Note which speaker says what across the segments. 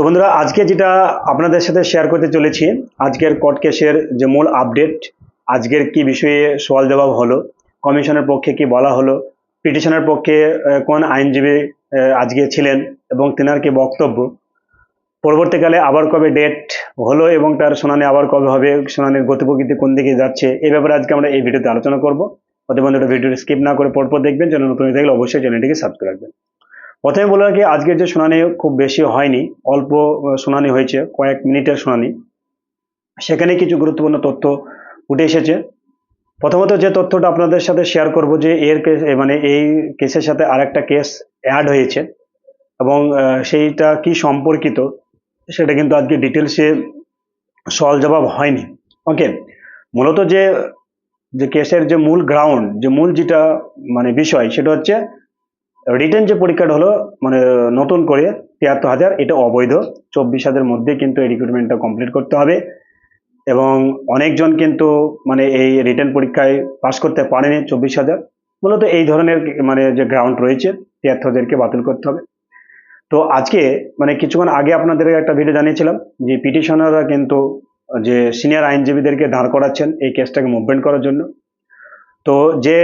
Speaker 1: তো বন্ধুরা, আজকে যেটা আপনাদের সাথে শেয়ার করতে চলেছি, আজকের কোর্ট কেসের যে মূল আপডেট আজকের কি বিষয়ে সওয়াল জবাব হলো, কমিশনের পক্ষে কি বলা হলো পিটিশনের পক্ষে কোন আইনজীবী আজকে ছিলেন এবং তেনার কি বক্তব্য, পরবর্তীকালে আবার কবে ডেট হলো এবং তার শুনানি আবার কবে হবে, শুনানির গতিপ্রকৃতি কোন দিকে যাচ্ছে এই ব্যাপারে আজকে আমরা এই ভিডিওতে আলোচনা করব। অতএব বন্ধুরা, ভিডিওটি স্কিপ না করে পরপর দেখবেন, চ্যানেল নতুন থাকলে অবশ্যই চ্যানেলটিকে সাবস্ক্রাইব রাখবেন। প্রথমে বলে রাখি, আজকের যে শুনানি খুব বেশি হয়নি, অল্প শুনানি হয়েছে, কয়েক মিনিটের শুনানি। সেখানে কিছু গুরুত্বপূর্ণ তথ্য উঠে এসেছে। প্রথমত যে তথ্যটা আপনাদের সাথে শেয়ার করব যে এর কেস মানে এই কেসের সাথে আরেকটা কেস অ্যাড হয়েছে এবং সেইটা কি সম্পর্কিত সেটা কিন্তু আজকে ডিটেলসে সওয়াল জবাব হয়নি। ওকে মূলত যে যে কেসের যে মূল গ্রাউন্ড যে মূল যেটা মানে বিষয়, সেটা হচ্ছে রিটেন যে পরীক্ষাটা হলো মানে নতুন করে তিয়াত্তর হাজার, এটা অবৈধ। চব্বিশ হাজারের মধ্যে কিন্তু এই রিক্রুটমেন্টটা কমপ্লিট করতে হবে। এবং অনেকজন কিন্তু মানে এই রিটার্ন পরীক্ষায় পাস করতে পারেনি চব্বিশ হাজার। মূলত এই ধরনের মানে যে গ্রাউন্ড রয়েছে, তিয়াত্তর হাজারকে বাতিল করতে হবে। তো আজকে মানে কিছুক্ষণ আগে আপনাদের একটা ভিডিও জানিয়েছিলাম যে পিটিশনাররা কিন্তু, যে সিনিয়র আইনজীবীদেরকে দাঁড় করাচ্ছেন এই কেসটাকে মুভমেন্ট করার জন্য। তো যে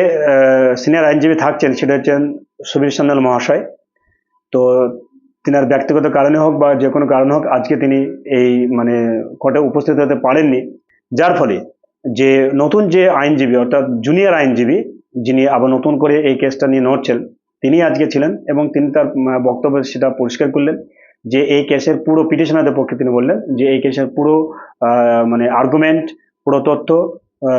Speaker 1: সিনিয়র আইনজীবী থাকছেন, সেটা হচ্ছেন সুবীর সান্যাল মহাশয়। তো তিনার ব্যক্তিগত কারণে হোক বা যে কোনো কারণে হোক আজকে তিনি এই মানে কোর্টে উপস্থিত হতে পারেননি। যার ফলে যে নতুন যে আইনজীবী অর্থাৎ জুনিয়র আইনজীবী যিনি আবার নতুন করে এই কেসটা নিয়ে নড়ছেন, তিনি আজকে ছিলেন এবং তিনি তার বক্তব্যে সেটা পরিষ্কার করলেন যে এই কেসের পুরো পিটিশনারদের পক্ষে তিনি বললেন যে এই কেসের পুরো মানে আর্গুমেন্ট পুরো তথ্য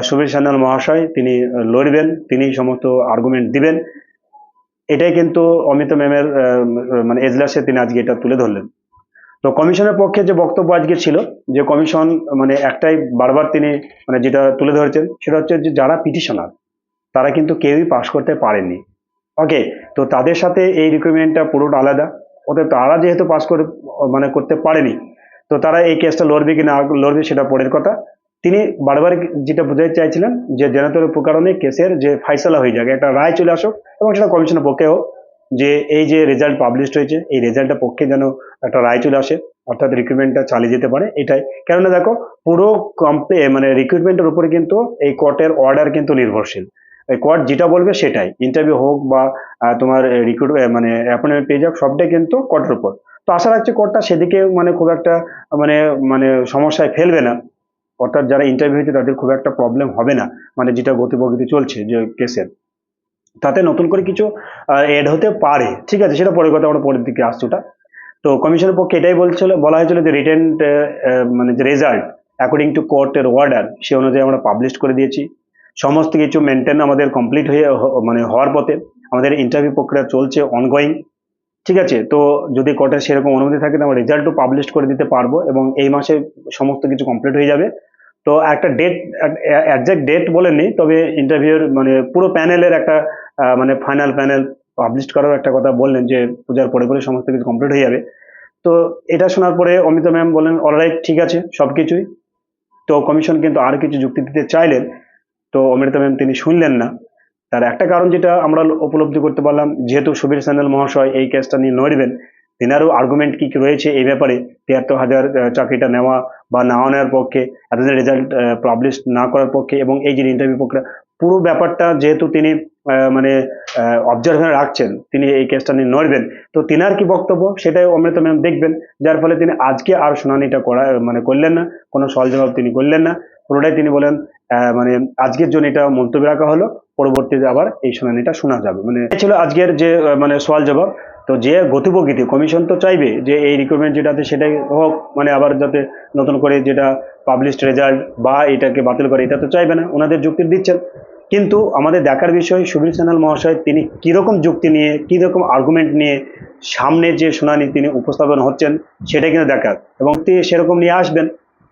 Speaker 1: সুবীর সান্যাল মহাশয় তিনি লড়বেন, তিনি সমস্ত আর্গুমেন্ট দিবেন। এটাই কিন্তু অমিত ম্যামের মানে এজলাসে তিনি আজকে এটা তুলে ধরলেন। তো কমিশনের পক্ষে যে বক্তব্য আজকে ছিল, যে কমিশন মানে একটাই বারবার তিনি মানে যেটা তুলে ধরেছেন, সেটা হচ্ছে যে যারা পিটিশনার, তারা কিন্তু কেউই পাশ করতে পারেননি। ওকে তো তাদের সাথে এই রিক্রুটমেন্টটা পুরোটা আলাদা। অতএব তারা যেহেতু পাশ করে মানে করতে পারেনি, তো তারা এই কেসটা লড়বে কি না লড়বে সেটা পরের কথা। তিনি বারবার যেটা বোঝাতে চাইছিলেন যে জেনাতর প্রকারণে কেসের যে ফাইসলা হয়ে যাবে একটা রায় চলে আসুক এবং সেটা কমিশনের পক্ষে হোক, যে এই যে রেজাল্ট পাবলিশড হয়েছে, এই রেজাল্টের পক্ষে যেন একটা রায় চলে আসে, অর্থাৎ রিক্রুটমেন্টটা চালিয়ে যেতে পারে, এটাই। কেননা দেখো, পুরো কমপ্লে মানে রিক্রুটমেন্টের উপরে কিন্তু এই কোর্টের অর্ডার কিন্তু নির্ভরশীল। এই কোর্ট যেটা বলবে সেটাই ইন্টারভিউ হোক বা তোমার রিক্রুট মানে অ্যাপয়েন্টমেন্ট পেয়ে যাক সবটাই কিন্তু কোর্টের উপর। তো আশা রাখছি কোর্টটা সেদিকে মানে খুব একটা মানে মানে সমস্যায় ফেলবে না। অর্থাৎ যারা ইন্টারভিউ হয়েছে, তাদের খুব একটা প্রবলেম হবে না। মানে যেটা গতিপ্রকৃতি চলছে যে কেসের তাতে নতুন করে কিছু এড হতে পারে। ঠিক আছে, সেটা পরের কথা আমরা পরের দিকে আসছি ওটা। তো কমিশনের পক্ষে এটাই বলছিল, বলা হয়েছিল যে রিটেন মানে যে রেজাল্ট অ্যাকর্ডিং টু কোর্টের অর্ডার সে অনুযায়ী আমরা পাবলিশ করে দিয়েছি। সমস্ত কিছু মেনটেন আমাদের কমপ্লিট হয়ে মানে হওয়ার পথে আমাদের ইন্টারভিউ প্রক্রিয়া চলছে অনগোয়িং ঠিক আছে? তো যদি কোর্টের সেরকম অনুমতি থাকে তো আমরা রেজাল্টও পাবলিশ করে দিতে পারব এবং এই মাসে সমস্ত কিছু কমপ্লিট হয়ে যাবে। তো একটা ডেট একজ্যাক্ট ডেট বলেননি তবে ইন্টারভিউর মানে পুরো প্যানেলের একটা মানে ফাইনাল প্যানেল পাবলিশ করার একটা কথা বললেন যে পূজার পরে পরে সমস্ত কিছু কমপ্লিট হয়ে যাবে। তো এটা শোনার পরে অমিত ম্যাম বলেন অলরাইট ঠিক আছে, সব কিছুই। তো কমিশন কিন্তু আর কিছু যুক্তি দিতে চাইলেন, তো অমৃতা ম্যাম তিনি শুনলেন না। তার একটা কারণ যেটা আমরা উপলব্ধি করতে পারলাম, যেহেতু সুবীর সান্যাল মহাশয় এই কেসটা নিয়ে নড়বেন তেনারও আর্গুমেন্ট কি কি রয়েছে এই ব্যাপারে? তিয়াত্তর হাজার চাকরিটা নেওয়া বা না নেওয়ার পক্ষে, এতদিন রেজাল্ট পাবলিশ না করার পক্ষে এবং এই যে ইন্টারভিউ প্রক্রিয়া, পুরো ব্যাপারটা যেহেতু তিনি মানে অবজারভেশন রাখছেন, তিনি এই কেসটা নিয়ে নড়বেন তো তিনার কি বক্তব্য? সেটাই অমৃত ম্যাম দেখবেন, যার ফলে তিনি আজকে আর শুনানিটা করা মানে করলেন না, কোনো সল জবাব তিনি করলেন না পুরোটাই তিনি বলেন মানে আজকের জন্য এটা মন্তব্য রাখা হলো। পরবর্তীতে আবার এই শুনানিটা শোনা যাবে। মানে ছিল আজকের যে মানে সওয়াল জবাব। তো যে গতিপ্রকৃতি, কমিশন তো চাইবে যে এই রিক্রুটমেন্ট যেটাতে সেটাই হোক মানে আবার যাতে নতুন করে যেটা পাবলিশড রেজাল্ট বা এটাকে বাতিল করে, এটা তো চাইবে না। ওনাদের যুক্তি দিচ্ছেন। কিন্তু আমাদের দেখার বিষয়, সুবীর সান্যাল মহাশয়, তিনি কীরকম যুক্তি নিয়ে, কীরকম আর্গুমেন্ট নিয়ে সামনে যে শুনানি তিনি উপস্থাপন হচ্ছেন সেটাই কিন্তু দেখার। এবং তিনি সেরকম নিয়ে আসবেন।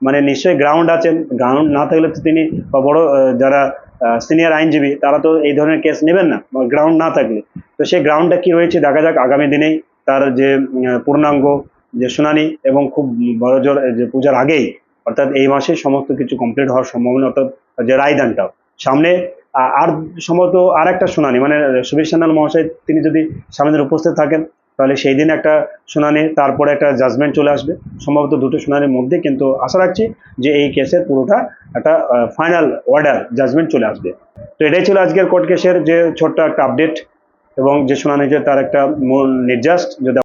Speaker 1: মানে নিশ্চয়ই গ্রাউন্ড আছেন। গ্রাউন্ড না থাকলে তো তিনি বা বড় যারা সিনিয়র আইনজীবী, তারা তো এই ধরনের কেস নেবেন না। গ্রাউন্ড না থাকলে। তো সেই গ্রাউন্ডটা কি রয়েছে দেখা যাক আগামী দিনেই। তার যে পূর্ণাঙ্গ যে শুনানি এবং খুব বড় জোর, যে পূজার আগেই, অর্থাৎ এই মাসে সমস্ত কিছু কমপ্লিট হওয়ার সম্ভাবনা, অর্থাৎ যে রায়দানটাও। সামনে আর সম্ভবত আর একটা শুনানি মানে সুবীর সান্যাল মহাশয়, তিনি যদি সামনে উপস্থিত থাকেন তাহলে সেই দিন একটা শুনানি, তারপরে একটা জাজমেন্ট চলে আসবে। সম্ভবত দুটো শুনানির মধ্যে কিন্তু আশা রাখছি যে এই কেসের পুরোটা একটা ফাইনাল অর্ডার জাজমেন্ট চলে আসবে। তো এটাই ছিল আজকের কোর্ট কেসের যে ছোট্ট একটা আপডেট এবং যে শুনানি যে তার একটা মূল নির্যাস যদি